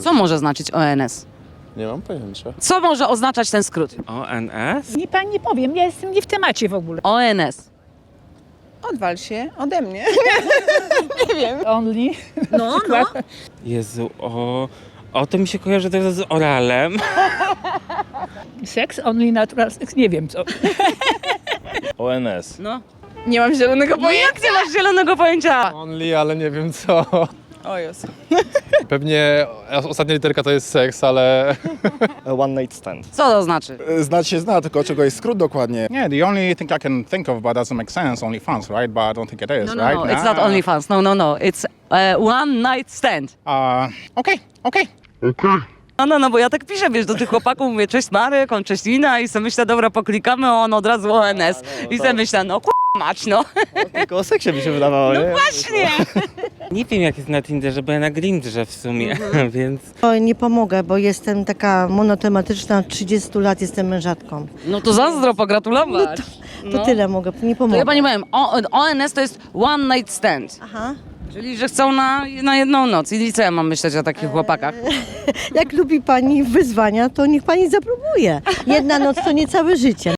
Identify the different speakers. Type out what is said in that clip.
Speaker 1: Co może znaczyć ONS?
Speaker 2: Nie mam pojęcia.
Speaker 1: Co może oznaczać ten skrót?
Speaker 3: ONS?
Speaker 4: Nie pani nie powiem, ja jestem nie w temacie w ogóle.
Speaker 1: ONS.
Speaker 5: Odwal się ode mnie.
Speaker 4: Only.
Speaker 1: No, no.
Speaker 3: Jezu, o... O, to mi się kojarzy teraz z oralem.
Speaker 4: Seks, only natural sex, nie wiem co.
Speaker 6: ONS.
Speaker 1: no.
Speaker 5: Nie mam zielonego
Speaker 1: No
Speaker 5: pojęcia.
Speaker 1: jak nie masz zielonego pojęcia?
Speaker 2: Only, ale nie wiem co.
Speaker 5: O Jezu.
Speaker 2: Pewnie ostatnia literka to jest seks, ale...
Speaker 6: One night stand.
Speaker 1: Co to znaczy?
Speaker 7: Znać się zna, tylko czego jest skrót dokładnie.
Speaker 8: Yeah, the only thing I can think of, but doesn't make sense, OnlyFans, right? But I don't think it is,
Speaker 1: No, no,
Speaker 8: right?
Speaker 1: no, it's not
Speaker 8: Nah.
Speaker 1: OnlyFans. No, no, no. It's uh, one night stand.
Speaker 8: Uh, okay, okay.
Speaker 1: No, no, no, bo ja tak piszę, wiesz, do tych chłopaków mówię, cześć Marek, on cześć Lina i sobie myślę, dobra, poklikamy, a on od razu ONS. I sobie myślę, no k***, mać, no.
Speaker 6: Tylko o seksie mi się wydawało, nie?
Speaker 1: Właśnie.
Speaker 3: Nie wiem, jak jest na Tinderze, bo ja na Grindrze w sumie, więc...
Speaker 9: Oj, nie pomogę, bo jestem taka monotematyczna, od 30 lat jestem mężatką.
Speaker 1: No to zazdro, pogratulować.
Speaker 9: To
Speaker 1: No.
Speaker 9: tyle mogę, nie
Speaker 1: To
Speaker 9: pomogę.
Speaker 1: ja pani powiem, o, ONS to jest one night stand.
Speaker 9: Aha.
Speaker 1: Czyli, że chcą na, na jedną noc. I co ja mam myśleć o takich chłopakach?
Speaker 9: Jak lubi pani wyzwania, to niech pani zapróbuje. Jedna noc to nie całe życie.